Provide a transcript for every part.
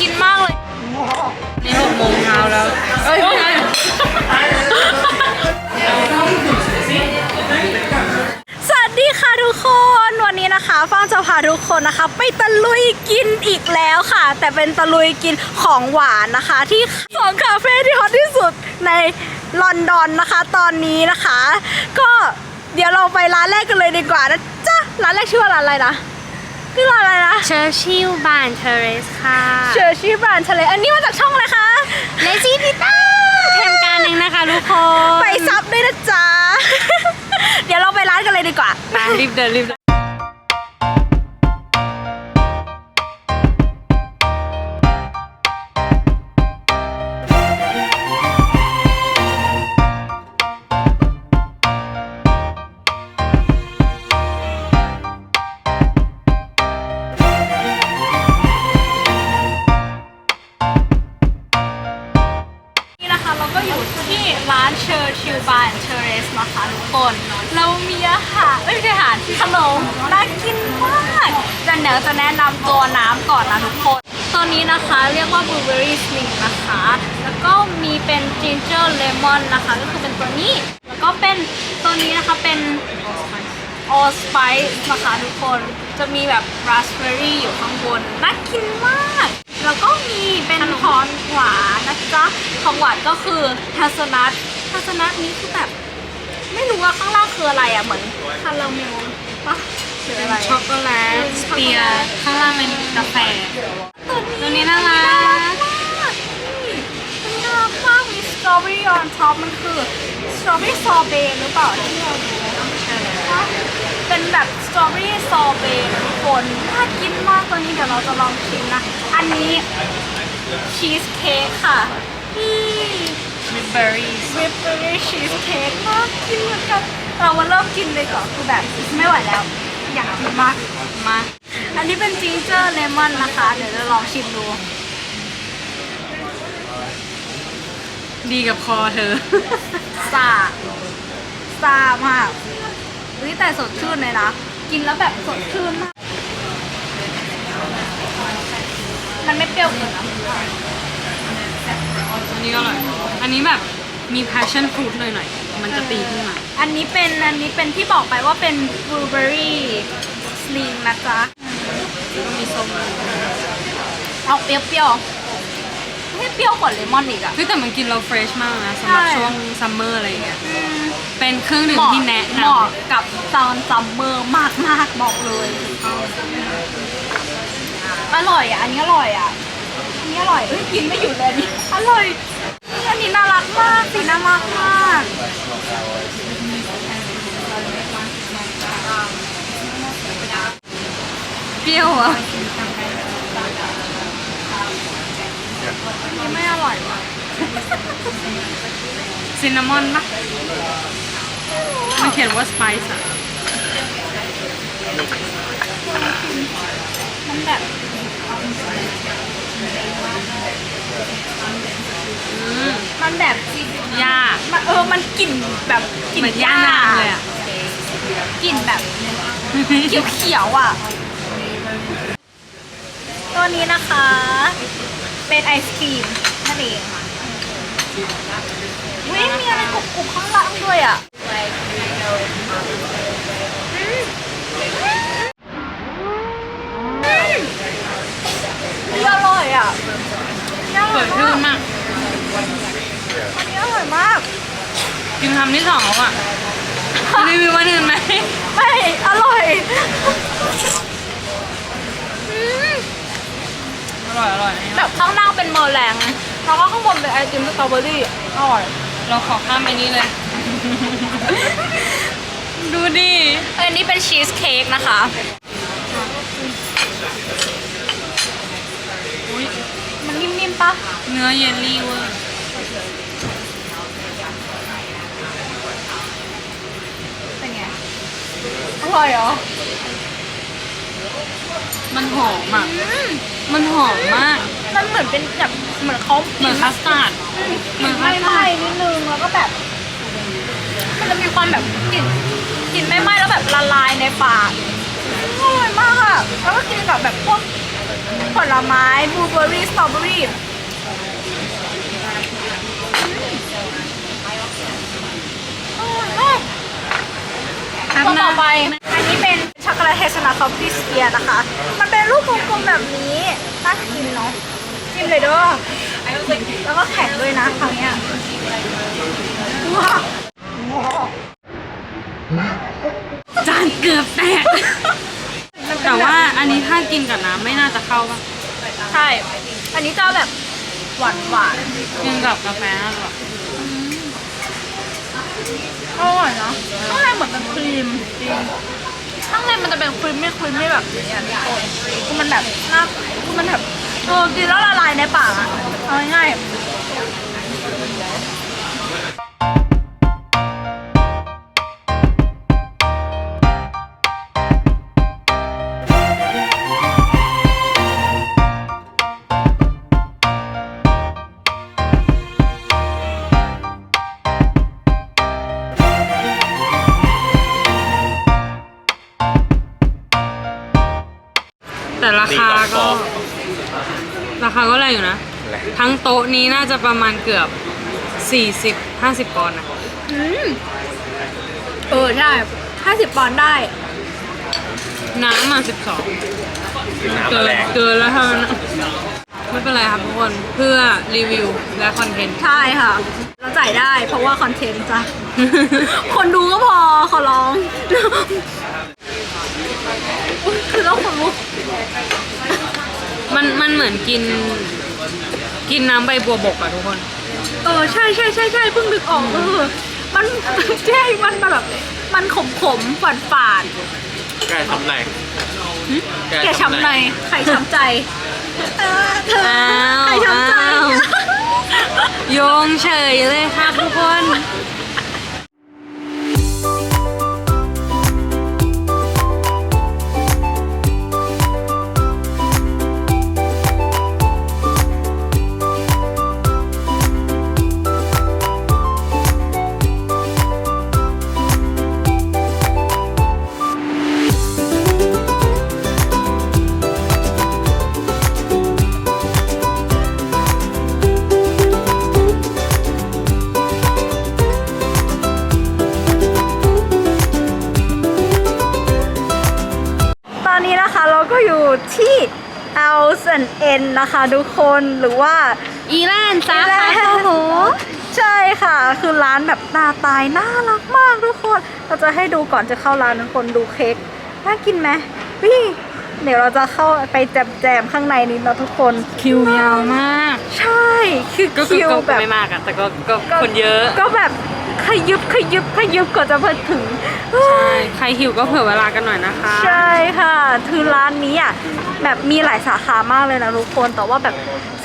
กินมากเลยนี่หกโมงเช้าแล้วเอ้ยไม่ใช่สวัสดีค่ะทุกคนวันนี้นะคะฟางจะพาทุกคนนะคะ ไปตะลุยกินอีกแล้วค่ะ แต่เป็นตะลุยกินของหวานนะคะ ที่สองคาเฟ่ที่ฮอตที่สุดในลอนดอนนะคะ ตอนนี้นะคะ ก็เดี๋ยวเราไปร้านแรกกันเลยดีกว่านะจ๊ะร้านแรกชื่อว่าร้านอะไรนะ ชื่อร้านอะไรนะเชอร์ชิลบานเทเรสค่ะ เชอร์ชีบรานทะเลอันนี้มาจากช่องอะไรคะเลซี่พิต้าเทมการหนึ่งนะคะทุกคนไปซับด้วยนะจ๊ะ เดี๋ยวเราไปร้านกันเลยดีกว่ามารีบเดินรีบเดินนี่ เรียกว่า blueberry sling นะคะ แล้วก็มีเป็น ginger lemon นะคะ ก็คือเป็นตัวนี้ แล้วก็เป็นตัวนี้นะคะเป็น all spice นะคะทุกคน จะมีแบบ raspberry อยู่ข้างบน น่ากินมาก แล้วก็มีเป็นของหวานนะจ๊ะ ของหวานก็คือทัสนัททัสนัทนี้คือแบบ ไม่รู้ว่าข้างล่างคืออะไรอะ เหมือนคาราเมลปะหรืออะไร ช็อกโกแลต สเปียร์ข้างล่างเป็นกาแฟ ตัวนี้น่ารัก น่ารักมากนี่ตัวนี้น่ารักมากมีสตรอเบอรี่ on top มันคือสตรอเบอรี่ซอเบต์หรือเปล่าที่เราดูเป็นแบบสตรอเบอรี่ซอเบต์ทุกคนน่ากินมากตัวนี้เดี๋ยวเราจะลองชิมนะ อันนี้ชีสเค้กค่ะนี่วิปเบอร์รี่วิปเปอรี่ชีสเค้กน่ากินเหมือนกันเรามาเริ่มกินเลยก่อนคือแบบไม่ไหวแล้ว อยากกินมากมา อันนี้เป็นจิงเจอร์เลมอนนะคะ เดี๋ยวจะลองชิมดู ดีกับคอเธอซาซามากเฮ้ยแต่สดชื่นเลยนะ กินแล้วแบบสดชื่นมาก มันไม่เปรี้ยวเกินนะอันนี้ก็อร่อย อันนี้แบบมี passion fruit หน่อยๆ มันจะตีขึ้นมา อันนี้เป็นอันนี้เป็นที่บอกไปว่าเป็นบลูเบอร์รี่สลิงนะจ๊ะแล้วก็มีส้มเอาเปรี้ยวๆไม่ เปรี้ยวกว่าเลมอนอีกอะ เฮ้ยแต่มันกินเรา fresh มากนะสำหรับใช่ ช่วงซัมเมอร์อะไรอย่างเงี้ยเป็นเครื่องดื่มเหมาะที่แนะนเหมาะกับตอนซัมเมอร์มากมากๆบอกเลย อร่อยอะ อันนี้อร่อยอะ อันนี้อร่อยเอ้ยกินไม่หยุดเลยอันนี้อร่อยนี่อันนี้น่ารักมากสีน่ารักมากำเปรี้ยวอะ อันนี้ ไม่อร่อยว่ะซินนามอนปะมันเขียนว่า spice อะมันแบบอืมมันแบบยากมันเออ มันกลิ่นแบบกลิ่นเหมือนย่างนางเลยอะกลิ่นแบบเขียวๆอะ ตัวนี้นะคะ เป็นไอศครีมนั่นเองค่ะวิมีอะไรกรุบๆข้างล่างด้วยอะอืมอืมอันนี้อร่อยอะอันนี้อเปิร่อยดชื่นมากมากอันนี้อร่อยมาก กินคำที่สองแล้วอะรีวิววันอื่นไหมไม่ อร่อยอืม อ ร่อยอร่อยอันนี้แบบข้างล่างเป็นเมอร์แรงไงแล้วก็ข้างบนเป็นไอติมสตรอเบอรี่อร่อย เราขอข้ามไปนี้เลย ดูดิอันนี้เป็นชีสเค้กนะคะอุ๊ยมันนิ่มๆปะเนื้อเยลลี่เวอร์เป็นไง อร่อยเหรอ มันหอมอะ มันหอมมาก มันเหมือนเป็นแบบเหมือนเขาเหมือนคัสตาร์ดเหมือนไหม้ไหม้นิดนึงแล้วก็แบบ มันจะมีความแบบกลิ่นกลิ่นไหม้ไหม้แล้วแบบละลายในปากอร่อยมากอะแล้วก็กินกับแบบพวกผลไม้บลูเบอร์รี่สตรอเบอร์รี่อร่อยมากครับตัวนะ ต่อไปอันนี้เป็น ช็อกโกแลตเฮซนัทคอฟฟี่สเปียร์นะคะ มันเป็นรูปกลมๆแบบนี้น่ากินเนาะจิ้มเลยเด้อแล้วก็แข็งด้วยนะคราวเนี้ยว้าวจานเกือบแตก แต่ว่าอันนี้ถ้ากินกับน้ำไม่น่าจะเข้าป่ะ ใช่ อันนี้จะแบบหวานหวานกินกับกาแฟน่าจะแบบๆอร่อยเนาะข้างในเหมือนเป็นครีมจริง ข้างในมันจะเป็นครีมไม่ครีมไม่แบบนี้อะทุกคนคือมันแบบน่าคือมันแบบเออกินแล้วละลายในปากอะเอาง่ายๆ ทั้งโต๊ะนี้น่าจะประมาณเกือบ 40 50ปอนด์นะอืมเออใช่ห้าสิบปอนด์ได้ น้ำอะ12 น้ำเกินแรงเกินแล้วเท่านั้นอะไม่เป็นไรครับทุกคนเพื่อรีวิวและคอนเทนต์ ใช่ค่ะ เราจ่ายได้เพราะว่าคอนเทนต์จ้ะ คนดูก็พอขอร้องอุ๊ยคือเราคนลุกมันมันเหมือนกิน กินน้ำใบบัวบกอะทุกคน เออใช่ใช่ใช่ใช่เพิ่งนึกออกเออมัน ใช่มันแบบมันขมขมฝาดฝาดแกทำไรแกช้ำในใครช้ำใจเออเธออ้าวใครช้ำใจอ้าว โยงเฉยเลยครับทุกคน นะคะทุกคนหรือว่า อีแลนด์สาขาแล้วโอ้โหใช่ค่ะ คือร้านแบบหน้าตายน่ารักมากทุกคน เราจะให้ดูก่อนจะเข้าร้านทุกคนดูเค้กน่ากินไหมวิเดี๋ยวเราจะเข้าไปแจมๆข้างในนี้นะทุกคนคิวยาวมาก ใช่คือก็คือคิวก็แบบไม่มากอะแต่ก็ก็คนเยอะ ก็แบบขยุบขยุบขยุบกว่าจะมาถึงใช่ใครหิวก็เผื่อเวลากันหน่อยนะคะใช่ คือร้านนี้อะแบบมีหลายสาขามากเลยนะทุกคน แต่ว่าแบบ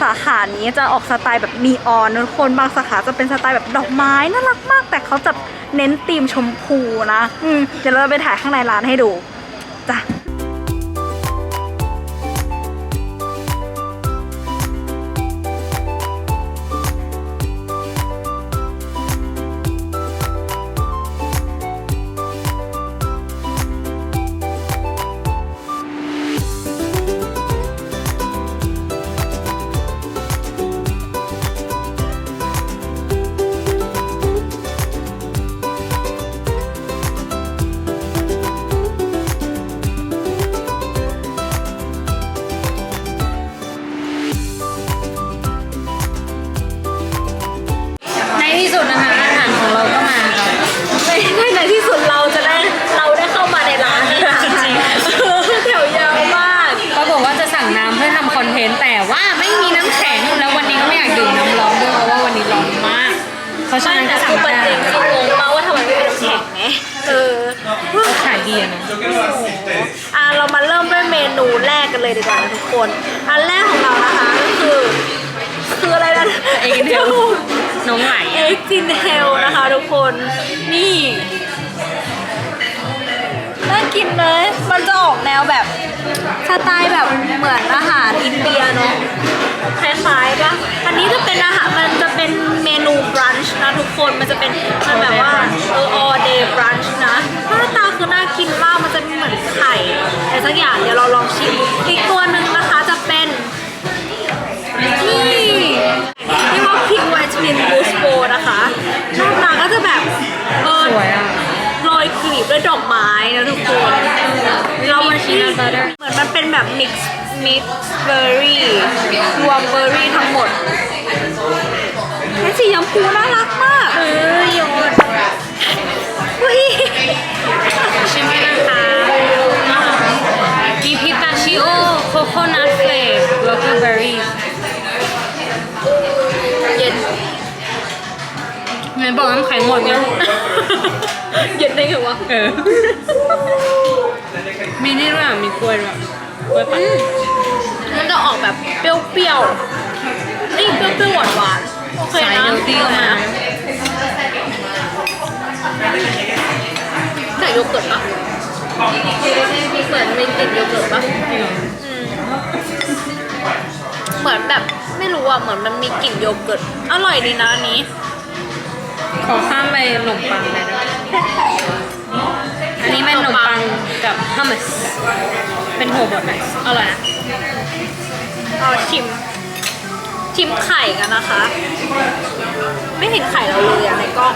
สาขานี้จะออกสไตล์แบบนีออนทุกคน บางสาขาจะเป็นสไตล์แบบดอกไม้น่ารักมาก แต่เขาจะเน้นธีมชมพูนะ อืมเดี๋ยวเราไปถ่ายข้างในร้านให้ดูจ้ะ ดีอะนะอะเรามาเริ่มด้วยเมนูแรกกันเลยดีกว่านะทุกคน อันแรกของเรานะคะก็คือ คืออะไรนะ เอ็กเทลน้องไหล เอ็กซินเฮลนะคะทุกคน นี่ น่ากินเลย มันจะออกแนวแบบสไตล์แบบเหมือนอาหารอินเดียเนาะคล้ายๆปะอันนี้จะเป็นอาหารมันจะเป็นเมนูบรันช์นะทุกคน มันจะเป็นมันแบบว่าเออ all day brunch นะหน้าตาคือน่ากิน นะทุกคน เรามาชิมกันต่อเหมือนมันเป็นแบบมิกซ์มิกซ์เบอร์รี่รวมเบอร์รี่ทั้งหมดแค่สีชมพูน่ารักมาก เออโยนอุ้ยชิมกันนะคะมีพิตาชิโอโคโคนัทเฟลกเบอร์รี่เย็นไหนบอกน้ำแข็งหมดเนี่ย ได้ไงวะ เออ มีนี่ด้วยอะมีกล้วยด้วยกล้วยปั่นมันจะออกแบบเปรี้ยวๆนี่เปรี้ยวๆหวานๆโอเคสายนะเฮลตี้ก็มาใส่โยเกิร์ตปะเหมือนมีกลิ่นโยเกิร์ตปะจริงเหรออืมเหมือนแบบไม่รู้อะ เหมือนมันมีกลิ่นโยเกิร์ต อร่อยดีนะอันนี้ ขอข้ามไปขนมปังเลยนะ อันนี้เป็นขนมปังกับฮัมมัสเป็นหัวบดไหมอร่อยนะเอาชิม ชิมไข่กันนะคะ ไม่เห็นไข่เราเลยอะในกล้อง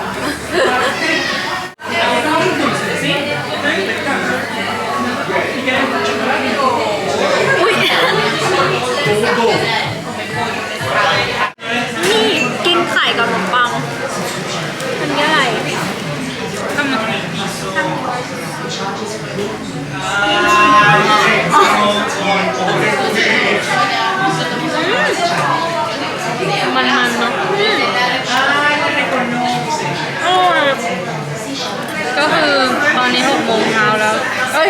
อุ๊ยนี่กินไข่กับขนมปัง มันง่าย ฮัมมัส มันมันๆเนาะอร่อยก็คือตอนนี้หกโมงเช้าแล้วเอ้ย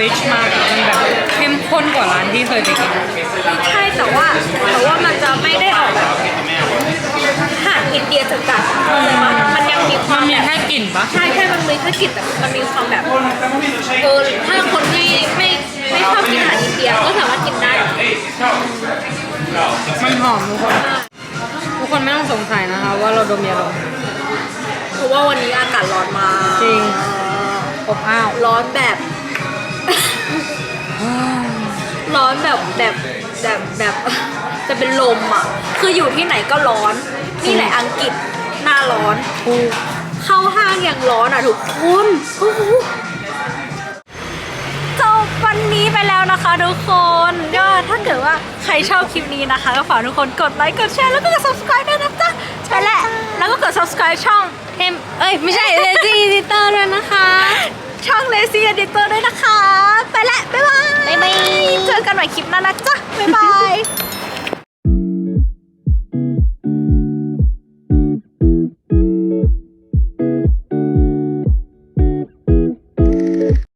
rich มากอะมันแบบเข้มข้นกว่าร้านที่เคยไปกิน ใช่แต่ว่าแต่ว่ามันจะไม่ได้ออกแบบอาหารอินเดียจัดๆมันยังมีความมันมีแบบ แค่กลิ่นปะ ใช่ใช่มันมีแค่กลิ่นแต่มันมีความแบบเออถ้าคนที่ไม่ไม่ชอบกินอาหารอินเดียก็สามารถกินได้ มันหอมทุกคน ทุกคนไม่ต้องสงสัยนะคะ ว่าเราดมยาดมเพราะว่าวันนี้อากาศร้อนมากจริงอบอ้าว ร้อนแบบ ร้อนแบบแบบแบบแบบจะเป็นลมอะ คืออยู่ที่ไหนก็ร้อน นี่แหละอังกฤษหน้าร้อนเข้าห้างยังร้อนอะทุกคนโอ้โหจบวันนี้ไปแล้วนะคะทุกคนก็ถ้าเกิดว่าใครชอบคลิปนี้นะคะ ก็ฝากทุกคนกดไลค์กดแชร์แล้วก็กด subscribe ด้วยนะจ๊ะไปแหละแล้วก็กด subscribe ช่องเทมเอ้ย ไม่ใช่ Lazy Editor ด้วยนะคะ ช่องเลซี่อดีตเออร์ด้วยนะคะ ไปละ บ๊ายบาย บ๊ายบาย เจอกันใหม่คลิปหน้านะจ๊ะ บ๊ายบาย